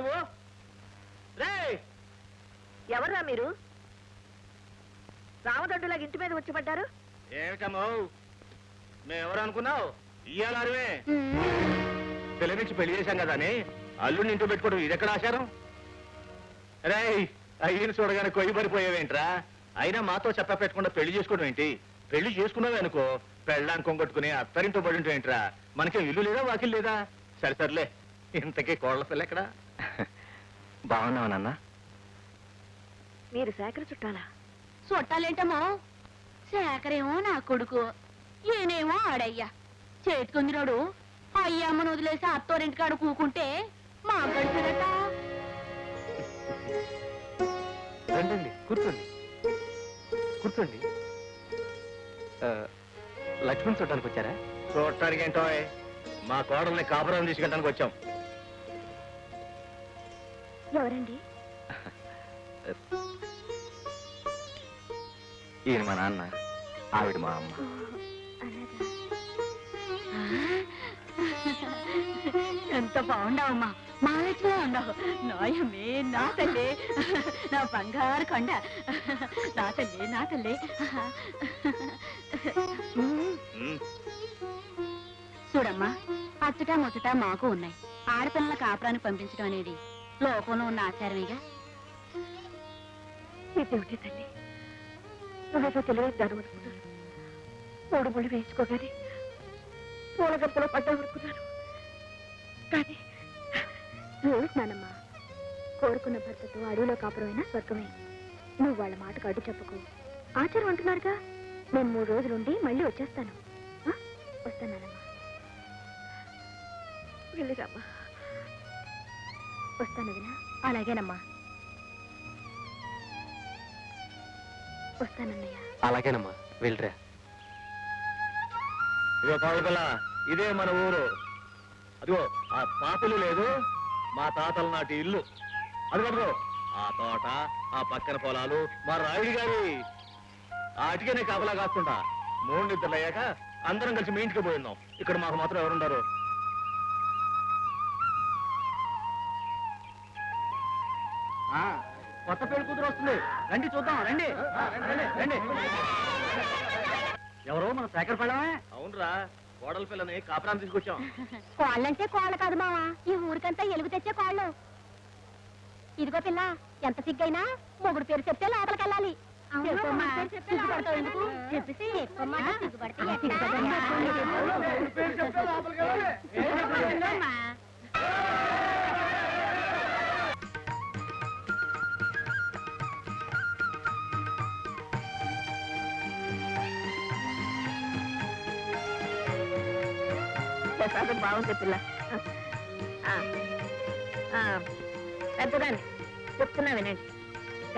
నువ్వు? రే ఎవర్రా మీరు? రామదొడ్డులాగా ఇంటి మీద వచ్చి పడ్డారు? ఏమిటమ్మో? మేమెవరు అనుకున్నావు? ఇయ్యాల అరివే. పిల్లనిచ్చి పెళ్ళి చేశాం కదా అని అల్లుడిని ఇంట్లో పెట్టుకోవడం ఇదెక్కడ ఆచారం రేయ్ అయ్యని చూడగానే కొయ్యి పడిపోయావేంట్రా? అయినా మాతో చెప్ప పెట్టకుండా పెళ్ళి చేసుకోవడం ఏంటి? పెళ్ళి చేసుకున్నావే అనుకో పెళ్ళాన్ని కొంగొట్టుకుని అత్తరింటో పడి ఏంట్రా? మనకి ఇల్లు లేదా వాకిల్ లేదా? సరే సర్లే. ఇంతకీ కోళ్ళ పిల్ల ఎక్కడ? బాగున్నావు నాన్న? మీరు సేకర చుట్టాలా? చుట్టాలేంటమ్మో? శేఖరేమో నా కొడుకు. ఈయనేమో ఆడయ్యా. చేతికొందినాడు అయ్యమ్మను వదిలేసి అత్తోరింటి కాడ కూకుంటే మా గడిచినట్ట రండి కూర్చోండి. కూర్చోండి. ఆ, లక్ష్మణ్ చూడటానికి వచ్చారా? చూడటానికి ఏంటో మా కోడల్ని కాపురం తీసుకెళ్ళడానికి వచ్చాం. ఎవరండి? ఈయన మా నాన్న ఆవిడ మా అమ్మ. ఎంత బాగుండవమ్మా. మా లక్ష్మే ఉండవు నాయమే నా తల్లి. నా బంగారు కొండ. నా తల్లి నా తల్లి. చూడమ్మా అచ్చట ముచ్చట మాకు ఉన్నాయి. ఆడపిల్లల కాపురానికి పంపించడం అనేది లోకంలో ఉన్న ఆచారమేగా? ఇదేమిటి తల్లి? నువ్వేదో తెలియదు దాని అనుకున్నాను. మూడు ముళ్ళు వేయించుకోగానే పూల గంపలో పడ్డావు అనుకున్నాను. కానీ నానమ్మా కోరుకున్న భర్తతో అడవిలో కాపురమైనా స్వర్గమే. నువ్వు వాళ్ళ మాటకు అడ్డు చెప్పకు. ఆచారం అంటున్నారుగా? నేను మూడు రోజులుండి మళ్ళీ వచ్చేస్తాను. ఆ? వస్తానమ్మా వెళ్ళిరామ్మా. వస్తాను వదినా అలాగేనమ్మా. వస్తానన్నయ్య. అలాగేనమ్మా వెళ్ళరా. ఇదిగో కోడల పిల్ల ఇదే మన ఊరు. అదిగో ఆ పాపులు లేదు మా తాతల నాటి ఇల్లు. అదిగో ఆ తోట ఆ పక్కన పొలాలు మా రాయుడి గారి. ఆటికే నేను కాపలా కాస్తుంటా మూడు నిద్రలు అయ్యాక అందరం కలిసి మీ ఇంటికి పోయిందాం ఇక్కడ మాకు మాత్రం ఎవరుండరు. కొత్త పెళ్ళి కూతురు వస్తుంది. రండి చూద్దాం రండి. రండి ఎవరో మన శేఖర్ పడమే అవునరా కోడల పిల్లని కాపురాన్ని తీసుకొచ్చాం. కోళ్ళంటే కోళ్ళ కాదు మావా. ఈ ఊరికంతా ఎలుగు తెచ్చే కోళ్ళు. ఇదిగో పిల్ల ఎంత సిగ్గైనా మొగుడు పేరు చెప్తే లోపలికి వెళ్ళాలి ప్రసాదం బాగుంది పిల్ల. పెద్దదాన్ని చెప్తున్నా వినండి.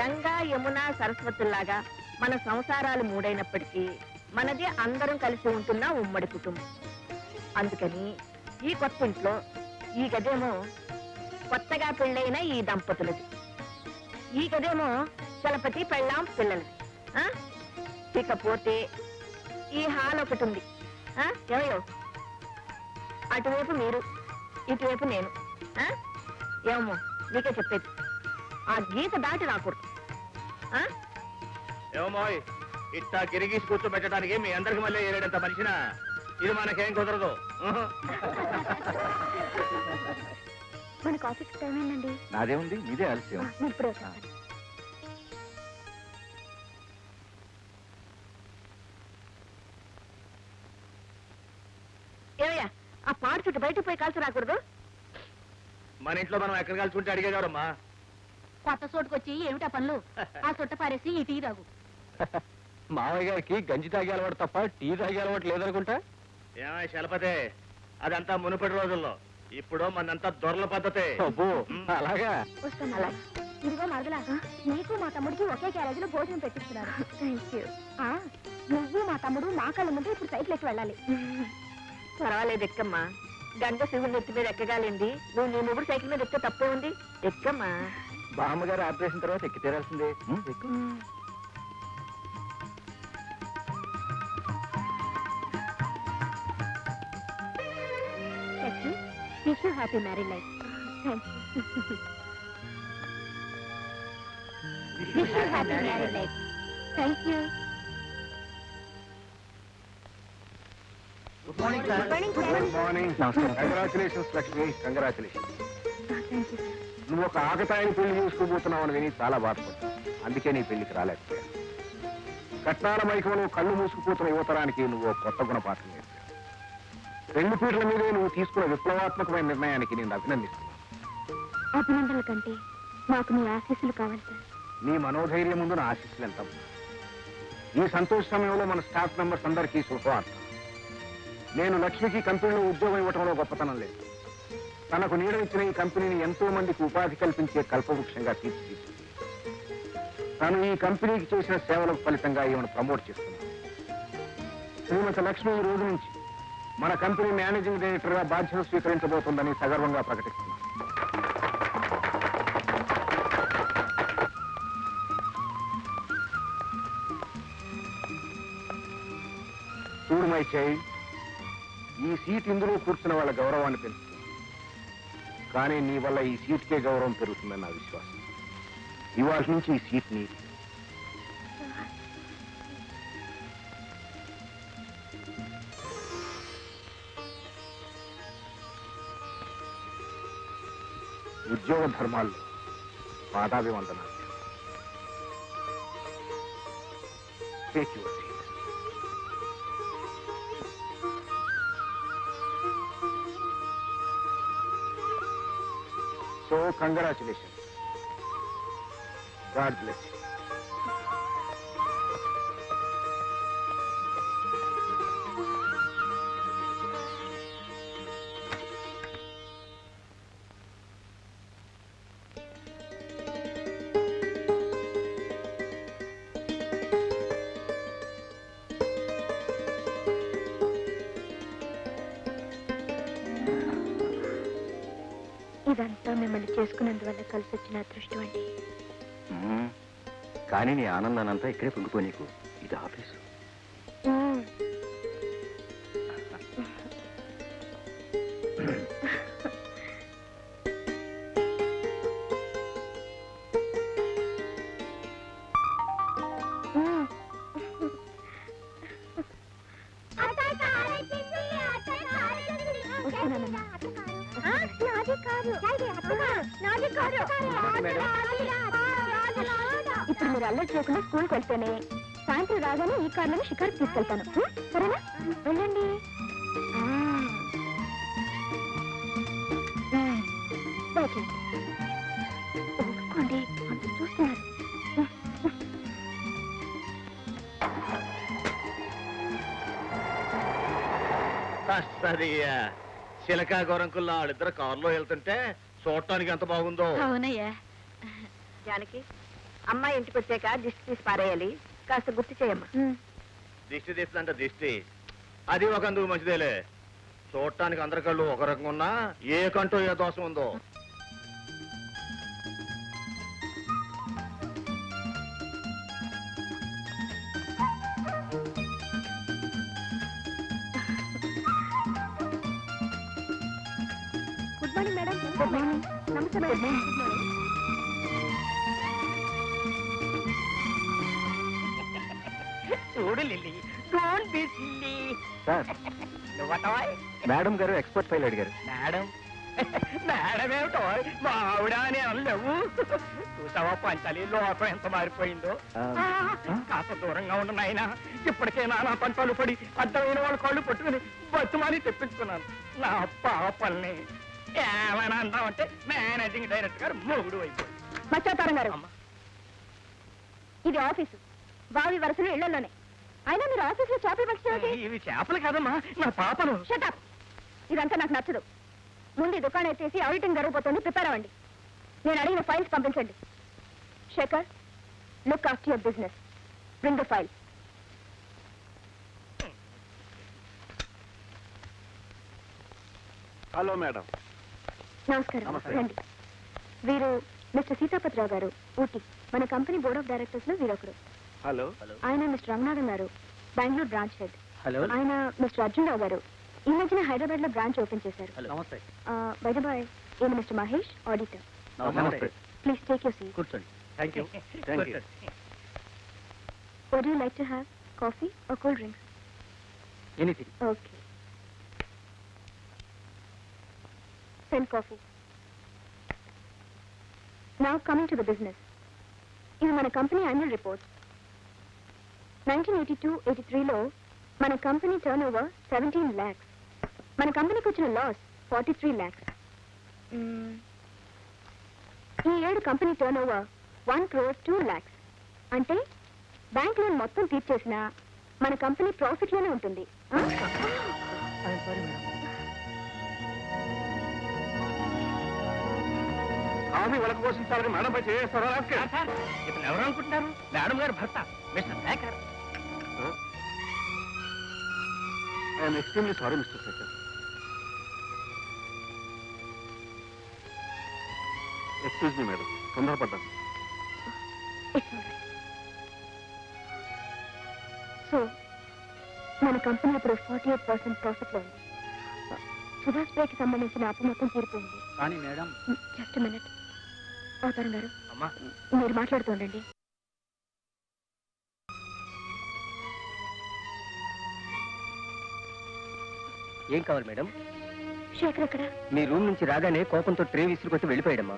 గంగా యమున సరస్వతుల్లాగా మన సంసారాలు మూడైనప్పటికీ మనది అందరం కలిసి ఉంటున్న ఉమ్మడి కుటుంబం. అందుకని ఈ కొత్త ఇంట్లో ఈ గదేమో కొత్తగా పెళ్ళైన ఈ దంపతులది. ఈ గదేమో చలపతి పెళ్ళాం పిల్లలది. ఆ? ఇకపోతే ఈ హాల్ ఒకటి ఉంది. ఆ? ఏమయ్యో అటువైపు మీరు ఇటువైపు నేను ఆ? ఏమో నీకే చెప్పేది ఆ గీత దాటి రాకూడదు ఆ? ఏమోయ్ ఇట్టా గిరిగీసి కూర్చోబెట్టడానికి మీ అందరికి మళ్ళీ ఏరేడంత మనిషిన ఇది మనకేం కుదరదు ఉహు. మనకు ఆఫీస్ టైం ఏంటండి నాదేముంది నీదే ఆలస్యం నేను ఇప్పుడే వచ్చేస్తాను. బయటకు పోయి కాల్చి రాకూడదు. మన ఇంట్లో మనం ఎక్కడ కలుసుకుంటే అడిగేదారమ్మా కొత్త చోటుకొచ్చి ఏమిటా పనులు? ఆ చుట్ట పారేసి ఈ టీ రాగు మావయ్య గారికి గంజి తాగే అలవాటు తప్ప టీ తాగే అలవాటు లేదనుకుంటా? ఏమై శలపతే అదంతా మునుపటి రోజుల్లో. ఇప్పుడు మనంతా దొరల పద్ధతే. అబ్బో అలాగా? వస్తాను అలా. ఇదిగో మరదలా నీకు మా తమ్ముడికి ఒకే క్యారేజీలో భోజనం పెట్టిస్తున్నారు. ఆ, నువ్వు మా తమ్ముడు మా కళ్ళ ముందు ఇప్పుడు సైకిల్ ఎక్కి వెళ్ళాలి. పర్వాలేదు ఎక్కమ్మా. శివుని ఎత్తి మీద ఎక్కగాలింది నువ్వు నీ ముగ్గురు సైకిల్ మీద ఎక్కితే తప్పే ఉంది. ఎక్కమ్మా. బామ్మగారు ఆపరేషన్ తర్వాత ఎక్కి తీరాల్సిందే. ఎక్కు. Wish happy married life thank you thank you good morning sir morning నమస్కారం. Congratulations Lakshmi congratulations thank you sir నువ్వు ఒక ఆకతాయిని పెళ్ళి చేసుకోబోతున్నావు అని విని చాలా బాధపడ్డా అందుకే నీ పెళ్ళికి రాలేకపోయాను. కట్నాల మైకంలో కళ్ళు మూసుకుపోతున్న యువతరానికి నువ్వు కొత్త గుణపాఠం నేర్పావు. రెండు పీటల మీదే నువ్వు తీసుకున్న విప్లవాత్మకమైన నిర్ణయానికి నేను అభినందిస్తున్నాను. అభినందనల కంటే మాకు మీ ఆశీస్సులు కావాలి సార్ నీ మనోధైర్యం ముందు నా ఆశీస్సులు ఎంత ఈ సంతోష సమయంలో మన స్టాఫ్ మెంబర్స్ అందరికీ శుభవార్త. నేను లక్ష్మికి కంపెనీలో ఉద్యోగం ఇవ్వటంలో గొప్పతనం లేదు. తనకు నీడనిచ్చిన ఈ కంపెనీని ఎంతో మందికి ఉపాధి కల్పించే కల్పవృక్షంగా తీర్చి తను ఈ కంపెనీకి చేసిన సేవలకు ఫలితంగా ఈమెను ప్రమోట్ చేస్తున్నాను శ్రీమతి లక్ష్మి ఈ రోజు నుంచి మన కంపెనీ మేనేజింగ్ డైరెక్టర్గా బాధ్యత స్వీకరించబోతుందని సగర్వంగా ప్రకటిస్తున్నాను చూడు మై చైల్డ్ ఈ సీట్ ఇందులో కూర్చున్న వాళ్ళ గౌరవాన్ని పెంచుతుంది. కానీ నీ వల్ల ఈ సీట్కే గౌరవం పెరుగుతుందని నా విశ్వాసం. ఇవాళ నుంచి ఈ సీట్ నీ ఉద్యోగ ధర్మాల్లో పాదాభివందనాలు. Take your so congratulation god bless you అదంతా మిమ్మల్ని చేసుకున్నందువల్ల కలిసి వచ్చిన అదృష్టం అండి. కానీ నీ ఆనందానంతా ఇక్కడే పొంగిపో నీకు. ఇప్పుడు మీరు అల్లరి చేయకుండా స్కూల్కి వెళ్తేనే సాయంత్రం రాగానే ఈ కార్లను షికార్కి తీసుకెళ్తాను? సరేనా? వెళ్ళండి. ఊరుకోండి. అందరూ చూస్తున్నారు. సరియా చిలక గొరంకుల్లో వాళ్ళిద్దరు కారులో వెళ్తుంటే చూడటానికి ఎంత బాగుందో. అవునయ్యా. జానకి అమ్మాయి ఇంటికి వచ్చాక దిష్టి తీసి పారేయాలి. కాస్త గుర్తు చేయమ్మా. దిష్టి తీస్తుందంట దిష్టి. అది ఒక అందుకు మంచిదేలే. చూడటానికి అందరి కళ్ళు ఒక రకంగా ఉన్నా ఏ కంటో ఏ దోషం ఉందో. Good morning madam good morning నమస్తే మేడం సిల్లీ సార్. మేడం గారు ఎక్స్పర్ట్ ఫైల్ అడిగారు. మేడం. మేడం ఏమిటో మా ఆవిడ అని అనలేవు. చూసావా పంచాలి లోపం ఎంత మారిపోయిందో? కాస్త దూరంగా ఉన్న నాయన. ఇప్పటికే నానా పంటలు పడి అడ్డమైన వాళ్ళ కాళ్ళు పట్టుకుని బతుమాని తెప్పించుకున్నాను. నా పాపల్ని ఏమైనా అందామంటే మేనేజింగ్ డైరెక్టర్ గారు మూడు అయిపోయి మత్స్యావతారం గారు. అమ్మా. ఇది ఆఫీసు. బావి వరుసలు ఇళ్ళలోనే అయినా మీరు ఆఫీసులో చేపలు పట్టించేది ఇవి చేపలు కాదమ్మా నా పాపలు. షటప్ ఇదంతా నాకు నచ్చదు. ముందు దుకాణం ఎత్తేసి ఆడిటింగ్ జరగబోతోంది ప్రిపేర్ అవ్వండి. నేను అడిగిన ఫైల్స్ పంపించండి. Shekhar look after your business bring the file hello madam నమస్కారం. రండి. వీరు మిస్టర్ సీతాపతిరావు గారు ఊటీ. మన కంపెనీ బోర్డ్ ఆఫ్ డైరెక్టర్స్లో వీరొకరు. హలో. ఆయన mister Ranganathan garu Bengaluru branch head. Hello. ఆయన మిస్టర్ అర్జున్ రావు గారు. ఈ మధ్యన హైదరాబాద్లో బ్రాంచ్ ఓపెన్ చేశారు. నమస్తే. ఈయన మిస్టర్ మహేష్ ఆడిటర్. నమస్తే. Please take your seat. కూర్చోండి. Thank you thank you would you like to have coffee or cool drinks anything okay pen coffee now coming to the business ఇది మన company annual report nineteen eighty two eighty త్రీలో మన company turn over seventeen lakhs మన కంపెనీకి వచ్చిన loss forty three lakhs ఈ ఏడు company turn over one crore two lakhs అంటే బ్యాంక్ లోన్ మొత్తం తీర్చేసిన మన కంపెనీ ప్రాఫిట్లోనే ఉంటుంది. ఆ? కాఫీ వాళ్ళకి పోషించాలని మేడంపై చేస్తారా ఇతను ఎవరు అనుకుంటున్నారు? మేడం గారు భర్త mister Shekhar I'm extremely sorry mister Shekhar excuse me madam తొందరపడ్డాను. It's all right. So మన కంపెనీ ఇప్పుడు ఫార్టీ ఎయిట్ పర్సెంట్ ప్రాఫిట్లో ఉంది. సుభాష్ పేకి సంబంధించిన అప్పు మొత్తం తీరిపోయింది. కానీ మేడం. జస్ట్ మినిట్ అవతారం గారు. అమ్మా. మీరు మాట్లాడుతుండండి ఏం కావాలి మేడం? శేఖర్ మీ రూమ్ నుంచి రాగానే కోపంతో ట్రే విసిరికొచ్చి వెళ్ళిపోయాడమ్మా.